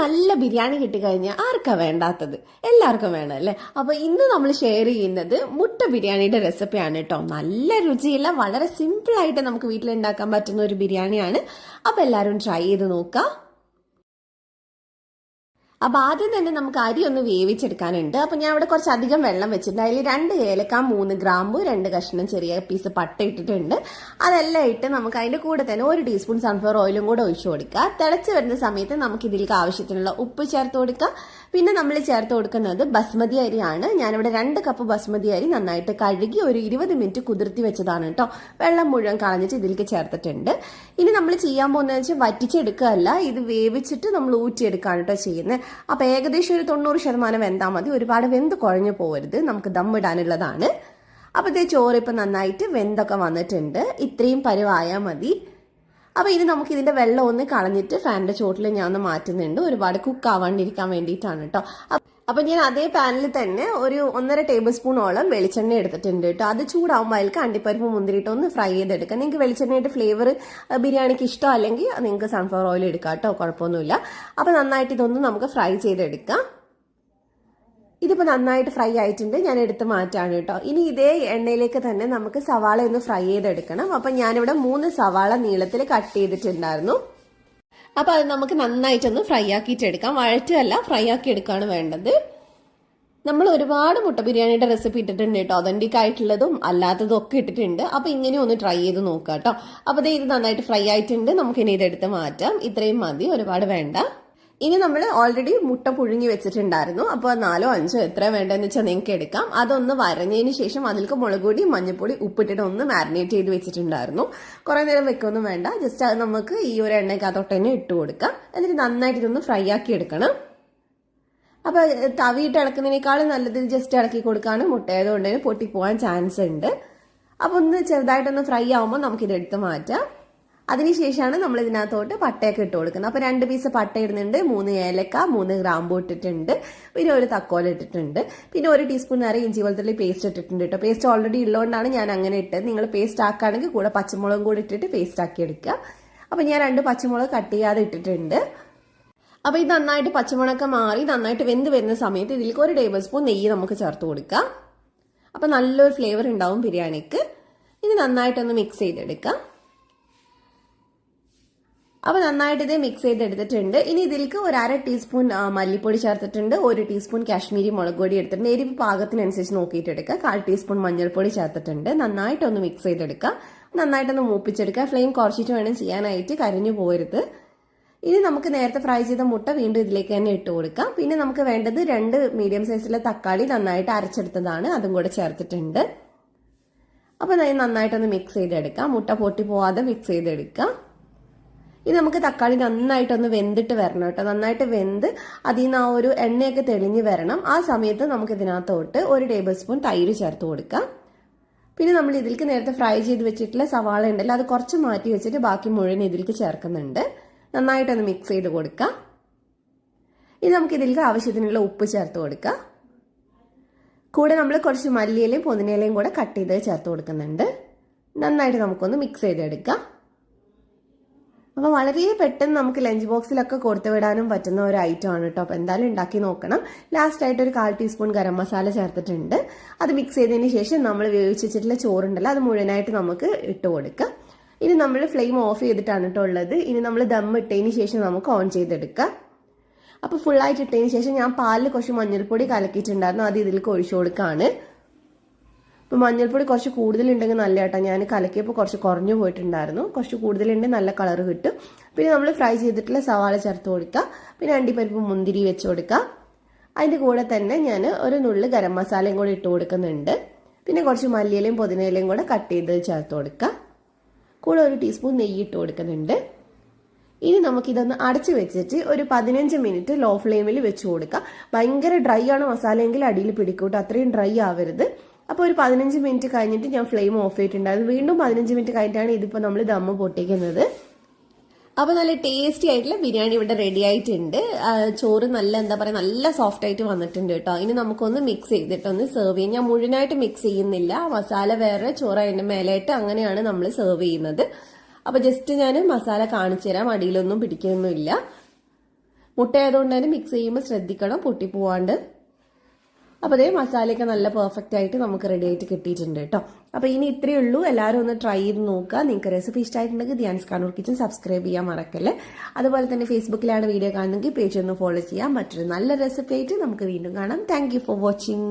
നല്ല ബിരിയാണി കിട്ടിക്കഴിഞ്ഞാൽ ആർക്കാ വേണ്ടാത്തത്? എല്ലാവർക്കും വേണം അല്ലേ? അപ്പോൾ ഇന്ന് നമ്മൾ ഷെയർ ചെയ്യുന്നത് മുട്ട ബിരിയാണിയുടെ റെസിപ്പിയാണ് കേട്ടോ നല്ല രുചിയുള്ള വളരെ സിമ്പിൾ ആയിട്ട് നമുക്ക് വീട്ടിൽ ഉണ്ടാക്കാൻ പറ്റുന്ന ഒരു ബിരിയാണിയാണ്. അപ്പോൾ എല്ലാവരും ട്രൈ ചെയ്ത് നോക്കാം. അപ്പൊ ആദ്യം തന്നെ നമുക്ക് അരി ഒന്ന് വേവിച്ചെടുക്കാനുണ്ട്. അപ്പൊ ഞാൻ അവിടെ കുറച്ച് അധികം വെള്ളം വെച്ചിട്ടുണ്ട്. അതിൽ രണ്ട് ഏലക്ക മൂന്ന് ഗ്രാമ്പു രണ്ട് കഷ്ണം ചെറിയ പീസ് പട്ട ഇട്ടിട്ടുണ്ട്. അതെല്ലാം ഇട്ട് നമുക്ക് അതിന്റെ കൂടെ തന്നെ ഒരു ടീസ്പൂൺ സൺഫ്ലവർ ഓയിലും കൂടെ ഒഴിച്ചു കൊടുക്കുക. തിളച്ച് വരുന്ന സമയത്ത് നമുക്ക് ഇതിലേക്ക് ആവശ്യത്തിനുള്ള ഉപ്പ് ചേർത്ത് കൊടുക്കുക. പിന്നെ നമ്മൾ ചേർത്ത് കൊടുക്കുന്നത് ബസ്മതി അരിയാണ്. ഞാനിവിടെ രണ്ട് കപ്പ് ബസ്മതി അരി നന്നായിട്ട് കഴുകി ഒരു ഇരുപത് മിനിറ്റ് കുതിർത്തി വെച്ചതാണ് കേട്ടോ. വെള്ളം മുഴുവൻ കളഞ്ഞിട്ട് ഇതിലേക്ക് ചേർത്തിട്ടുണ്ട്. ഇനി നമ്മൾ ചെയ്യാൻ പോകുന്നത് വെച്ചാൽ വറ്റിച്ചെടുക്കുകയല്ല ഇത് വേവിച്ചിട്ട് നമ്മൾ ഊറ്റിയെടുക്കുകയാണ് കേട്ടോ ചെയ്യുന്നത് അപ്പോൾ ഏകദേശം ഒരു തൊണ്ണൂറ് ശതമാനം വെന്താൽ മതി. ഒരുപാട് വെന്ത് കുഴഞ്ഞു പോകരുത് നമുക്ക് ദമ്മിടാനുള്ളതാണ് അപ്പോൾ ഇതേ ചോറ് ഇപ്പം നന്നായിട്ട് വെന്തൊക്കെ വന്നിട്ടുണ്ട്. ഇത്രയും പരുവായാൽ മതി. അപ്പോൾ ഇനി നമുക്ക് ഇതിന്റെ വെള്ളം ഒന്ന് കളഞ്ഞിട്ട് ഫാനിന്റെ ചോട്ടിൽ ഞാൻ ഒന്ന് മാറ്റുന്നുണ്ട്. ഒരുപാട് കുക്ക് ആവാണ്ടിരിക്കാൻ വേണ്ടിയിട്ടാണ് കേട്ടോ. അപ്പൊ ഞാൻ അതേ പാനിൽ തന്നെ ഒരു ഒന്നര ടേബിൾ സ്പൂണോളം വെളിച്ചെണ്ണ എടുത്തിട്ടുണ്ട് കേട്ടോ. അത് ചൂടാവുമ്പോൾ അതിൽക്ക് അണ്ടിപ്പരിപ്പ് മുന്തിരിയിട്ട് ഒന്ന് ഫ്രൈ ചെയ്തെടുക്കാം. നിങ്ങൾക്ക് വെളിച്ചെണ്ണയുടെ ഫ്ലേവർ ബിരിയാണിക്ക് ഇഷ്ടം അല്ലെങ്കിൽ നിങ്ങൾക്ക് സൺഫ്ലവർ ഓയിൽ എടുക്കാം കേട്ടോ കുഴപ്പമൊന്നുമില്ല. അപ്പൊ നന്നായിട്ട് ഇതൊന്ന് നമുക്ക് ഫ്രൈ ചെയ്തെടുക്കാം. ഇതിപ്പോൾ നന്നായിട്ട് ഫ്രൈ ആയിട്ടുണ്ട്. ഞാൻ എടുത്ത് മാറ്റാണ് കേട്ടോ. ഇനി ഇതേ എണ്ണയിലേക്ക് തന്നെ നമുക്ക് സവാള ഒന്ന് ഫ്രൈ ചെയ്തെടുക്കണം. അപ്പം ഞാനിവിടെ മൂന്ന് സവാള നീളത്തിൽ കട്ട് ചെയ്തിട്ടുണ്ടായിരുന്നു. അപ്പോൾ അത് നമുക്ക് നന്നായിട്ടൊന്ന് ഫ്രൈ ആക്കിയിട്ടെടുക്കാം വഴറ്റല്ല ഫ്രൈ ആക്കി എടുക്കുകയാണ് വേണ്ടത്. നമ്മൾ ഒരുപാട് മുട്ട ബിരിയാണിയുടെ റെസിപ്പി ഇട്ടിട്ടുണ്ട് കേട്ടോ. ഒതന്റിക് ആയിട്ടുള്ളതും അല്ലാത്തതും ഒക്കെ ഇട്ടിട്ടുണ്ട്. അപ്പോൾ ഇങ്ങനെ ഒന്ന് ട്രൈ ചെയ്ത് നോക്കാം കേട്ടോ അപ്പോൾ ഇത് നന്നായിട്ട് ഫ്രൈ ആയിട്ടുണ്ട്. നമുക്കിനി ഇതെടുത്ത് മാറ്റാം. ഇത്രയും മതി. ഒരുപാട് വേണ്ട. ഇനി നമ്മൾ ഓൾറെഡി മുട്ട പുഴുങ്ങി വെച്ചിട്ടുണ്ടായിരുന്നു. അപ്പോൾ നാലോ അഞ്ചോ എത്ര വേണ്ടതെന്ന് വെച്ചാൽ നിങ്ങൾക്ക് എടുക്കാം. അതൊന്ന് വരഞ്ഞതിന് ശേഷം അതിലേക്ക് മുളക് പൊടി മഞ്ഞൾപ്പൊടി ഉപ്പിട്ടിട്ട് ഒന്ന് മാരിനേറ്റ് ചെയ്ത് വെച്ചിട്ടുണ്ടായിരുന്നു. കുറേ നേരം വെക്കൊന്നും വേണ്ട. ജസ്റ്റ് അത് നമുക്ക് ഈ ഒരു എണ്ണയ്ക്കകത്തോട്ട് തന്നെ ഇട്ട് കൊടുക്കാം. എന്നിട്ട് നന്നായിട്ട് ഇതൊന്ന് ഫ്രൈ ആക്കി എടുക്കണം. അപ്പോൾ തവിയിട്ട് ഇളക്കുന്നതിനേക്കാളും നല്ലത് ജസ്റ്റ് ഇളക്കി കൊടുക്കാണ് പൊട്ടി പൊട്ടിപ്പോവാൻ ചാൻസ് ഉണ്ട്. അപ്പോൾ ഒന്ന് ചെറുതായിട്ടൊന്ന് ഫ്രൈ ആവുമ്പോൾ നമുക്കിത് എടുത്ത് മാറ്റാം. അതിനുശേഷമാണ് നമ്മൾ ഇതിനകത്തോട്ട് പട്ടയൊക്കെ ഇട്ട് കൊടുക്കുന്നത്. അപ്പോൾ രണ്ട് പീസ് പട്ട ഇടുന്നുണ്ട് മൂന്ന് ഏലക്ക മൂന്ന് ഗ്രാമ്പു ഇട്ടിട്ടുണ്ട് പിന്നെ ഒരു തക്കോല ഇട്ടിട്ടുണ്ട്. പിന്നെ ഒരു ടീസ്പൂൺ നേരെ ഇഞ്ചി വെളുത്തുള്ളി പേസ്റ്റ് ഇട്ടിട്ടുണ്ട് കേട്ടോ പേസ്റ്റ് ഓൾറെഡി ഉള്ളതുകൊണ്ടാണ് ഞാൻ അങ്ങനെ ഇട്ടത്. നിങ്ങൾ പേസ്റ്റ് ആക്കുകയാണെങ്കിൽ കൂടെ പച്ചമുളകും കൂടി ഇട്ടിട്ട് പേസ്റ്റ് ആക്കി എടുക്കുക. അപ്പോൾ ഞാൻ രണ്ട് പച്ചമുളക് കട്ട് ചെയ്യാതെ ഇട്ടിട്ടുണ്ട്. അപ്പോൾ ഇത് നന്നായിട്ട് പച്ചമുളകൊക്കെ മാറി നന്നായിട്ട് വെന്ത് വരുന്ന സമയത്ത് ഇതിലേക്ക് ഒരു ടേബിൾ സ്പൂൺ നെയ്യ് നമുക്ക് ചേർത്ത് കൊടുക്കാം. അപ്പോൾ നല്ലൊരു ഫ്ലേവർ ഉണ്ടാവും ബിരിയാണിക്ക്. ഇനി നന്നായിട്ടൊന്ന് മിക്സ് ചെയ്തെടുക്കാം. അപ്പോൾ നന്നായിട്ട് ഇത് മിക്സ് ചെയ്തെടുത്തിട്ടുണ്ട് ഇനി ഇതിലേക്ക് ഒരു അര ടീസ്പൂൺ മല്ലിപ്പൊടി ചേർത്തിട്ടുണ്ട്. ഒരു ടീസ്പൂൺ കാശ്മീരി മുളക് പൊടി എടുത്തിട്ടുണ്ട്. എരിവ് പാകത്തിനനുസരിച്ച് നോക്കിയിട്ട് എടുക്കുക. കാൽ ടീസ്പൂൺ മഞ്ഞൾപ്പൊടി ചേർത്തിട്ടുണ്ട്. നന്നായിട്ടൊന്ന് മിക്സ് ചെയ്തെടുക്കുക. നന്നായിട്ടൊന്ന് മൂപ്പിച്ചെടുക്കുക. ഫ്ലെയിം കുറച്ചിട്ട് വേണം ചെയ്യാനായിട്ട്. കരിഞ്ഞു പോരുത്. ഇനി നമുക്ക് നേരത്തെ ഫ്രൈ ചെയ്ത മുട്ട വീണ്ടും ഇതിലേക്ക് തന്നെ ഇട്ട് കൊടുക്കാം. പിന്നെ നമുക്ക് വേണ്ടത് രണ്ട് മീഡിയം സൈസിലെ തക്കാളി നന്നായിട്ട് അരച്ചെടുത്തതാണ്. അതും കൂടെ ചേർത്തിട്ടുണ്ട്. അപ്പോൾ നന്നായിട്ടൊന്ന് മിക്സ് ചെയ്തെടുക്കാം. മുട്ട പൊട്ടി പോവാതെ മിക്സ് ചെയ്തെടുക്കാം. ഇനി നമുക്ക് തക്കാളി നന്നായിട്ടൊന്ന് വെന്തിട്ട് വരണം കേട്ടോ. നന്നായിട്ട് വെന്ത് അതിൽ നിന്ന് ആ ഒരു എണ്ണയൊക്കെ തെളിഞ്ഞ് വരണം. ആ സമയത്ത് നമുക്ക് ഇതിനകത്തോട്ട് ഒരു ടേബിൾ സ്പൂൺ തൈര് ചേർത്ത് കൊടുക്കാം. പിന്നെ നമ്മൾ ഇതിലേക്ക് നേരത്തെ ഫ്രൈ ചെയ്ത് വെച്ചിട്ടുള്ള സവാള ഉണ്ടല്ലോ അത് കുറച്ച് മാറ്റി വെച്ചിട്ട് ബാക്കി മുഴുവൻ ഇതിലേക്ക് ചേർക്കുന്നുണ്ട്. നന്നായിട്ടൊന്ന് മിക്സ് ചെയ്ത് കൊടുക്കാം. ഇനി നമുക്ക് ഇതിലേക്ക് ആവശ്യത്തിനുള്ള ഉപ്പ് ചേർത്ത് കൊടുക്കാം. കൂടെ നമ്മൾ കുറച്ച് മല്ലിയിലയും പുതിനയിലയും കൂടെ കട്ട് ചെയ്ത് ചേർത്ത് കൊടുക്കുന്നുണ്ട്. നന്നായിട്ട് നമുക്കൊന്ന് മിക്സ് ചെയ്തെടുക്കാം. അപ്പോൾ വളരെ പെട്ടെന്ന് നമുക്ക് ലഞ്ച് ബോക്സിലൊക്കെ കൊടുത്തു വിടാനും പറ്റുന്ന ഒരു ഐറ്റം ആണ് കേട്ടോ അപ്പോൾ എന്തായാലും ഉണ്ടാക്കി നോക്കണം. ലാസ്റ്റ് ആയിട്ട് ഒരു കാൽ ടീസ്പൂൺ ഗരം മസാല ചേർത്തിട്ടുണ്ട്. അത് മിക്സ് ചെയ്തതിന് ശേഷം നമ്മൾ വേവിച്ച് വെച്ചിട്ടുള്ള ചോറുണ്ടല്ലോ അത് മുഴുവനായിട്ട് നമുക്ക് ഇട്ട് കൊടുക്കാം. ഇനി നമ്മൾ ഫ്ലെയിം ഓഫ് ചെയ്തിട്ടാണ് കേട്ടോ ഉള്ളത്. ഇനി നമ്മൾ ദം ഇട്ടതിന് ശേഷം നമുക്ക് ഓൺ ചെയ്തെടുക്കാം. അപ്പോൾ ഫുള്ളായിട്ട് ഇട്ടതിന് ശേഷം ഞാൻ പാലിൽ കുറച്ച് മഞ്ഞൾപ്പൊടി കലക്കിയിട്ടുണ്ടായിരുന്നു. അത് ഇതിലേക്ക് ഒഴിച്ചു കൊടുക്കുകയാണ് ഇപ്പോൾ മഞ്ഞൾപ്പൊടി കുറച്ച് കൂടുതലുണ്ടെങ്കിൽ നല്ല കേട്ടോ ഞാൻ കലക്കിയപ്പോൾ കുറച്ച് കുറഞ്ഞു പോയിട്ടുണ്ടായിരുന്നു. കുറച്ച് കൂടുതലുണ്ടെങ്കിൽ നല്ല കളർ കിട്ടും. പിന്നെ നമ്മൾ ഫ്രൈ ചെയ്തിട്ടുള്ള സവാള ചേർത്ത് കൊടുക്കുക. പിന്നെ അണ്ടിപ്പരിപ്പ് മുന്തിരി വെച്ച് കൊടുക്കുക. അതിന്റെ കൂടെ തന്നെ ഞാൻ ഒരു നുള്ളു ഗരം മസാലയും കൂടി ഇട്ട് കൊടുക്കുന്നുണ്ട്. പിന്നെ കുറച്ച് മല്ലിയിലയും പുതിനയിലയും കൂടെ കട്ട് ചെയ്ത് ചേർത്ത് കൊടുക്കുക. കൂടെ ഒരു ടീസ്പൂൺ നെയ്യ് ഇട്ട് കൊടുക്കുന്നുണ്ട്. ഇനി നമുക്കിതൊന്ന് അടച്ചു വെച്ചിട്ട് ഒരു പതിനഞ്ച് മിനിറ്റ് ലോ ഫ്ലെയിമിൽ വെച്ച് കൊടുക്കുക. ഭയങ്കര ഡ്രൈ ആണ് മസാലയെങ്കിൽ അടിയിൽ പിടിക്കൂട്ടോ. അത്രയും ഡ്രൈ ആവരുത്. അപ്പോൾ ഒരു പതിനഞ്ച് മിനിറ്റ് കഴിഞ്ഞിട്ട് ഞാൻ ഫ്ലെയിം ഓഫ് ചെയ്തിട്ടുണ്ടായിരുന്നു. വീണ്ടും പതിനഞ്ച് മിനിറ്റ് കഴിഞ്ഞിട്ടാണ് ഇതിപ്പോൾ നമ്മൾ ദമ്മ പൊട്ടിക്കുന്നത്. അപ്പോൾ നല്ല ടേസ്റ്റി ആയിട്ടുള്ള ബിരിയാണി ഇവിടെ റെഡി ആയിട്ടുണ്ട്. ചോറ് നല്ല എന്താ പറയുക നല്ല സോഫ്റ്റ് ആയിട്ട് വന്നിട്ടുണ്ട് കേട്ടോ. ഇനി നമുക്കൊന്ന് മിക്സ് ചെയ്തിട്ടൊന്ന് സെർവ് ചെയ്യാം. ഞാൻ മുഴുവനായിട്ട് മിക്സ് ചെയ്യുന്നില്ല. മസാല വേറെ ചോറ് അതിന്റെ മേലായിട്ട് അങ്ങനെയാണ് നമ്മൾ സെർവ് ചെയ്യുന്നത്. അപ്പോൾ ജസ്റ്റ് ഞാൻ മസാല കാണിച്ചു തരാം. അടിയിലൊന്നും പിടിക്കുന്നൊന്നുമില്ല മുട്ട ആയതുകൊണ്ട് തന്നെ മിക്സ് ചെയ്യുമ്പോൾ ശ്രദ്ധിക്കണം പൊട്ടിപ്പോവാണ്ട്. അപ്പോൾ അതേ മസാലയൊക്കെ നല്ല പെർഫെക്റ്റ് ആയിട്ട് നമുക്ക് റെഡി ആയിട്ട് കിട്ടിയിട്ടുണ്ട് കേട്ടോ. അപ്പോൾ ഇനി ഇത്രയേ ഉള്ളൂ. എല്ലാവരും ഒന്ന് ട്രൈ ചെയ്ത് നോക്കുക. നിങ്ങൾക്ക് റെസിപ്പി ഇഷ്ടമായിട്ടുണ്ടെങ്കിൽ ധ്യാൻസ് കാണൂർ കിച്ചൻ സബ്സ്ക്രൈബ് ചെയ്യാൻ മറക്കല്ലേ. അതുപോലെ തന്നെ ഫേസ്ബുക്കിലാണ് വീഡിയോ കാണുന്നെങ്കിൽ പേജ് ഒന്ന് ഫോളോ ചെയ്യാം. മറ്റൊരു നല്ല റെസിപ്പി ആയിട്ട് നമുക്ക് വീണ്ടും കാണാം. Thank for watching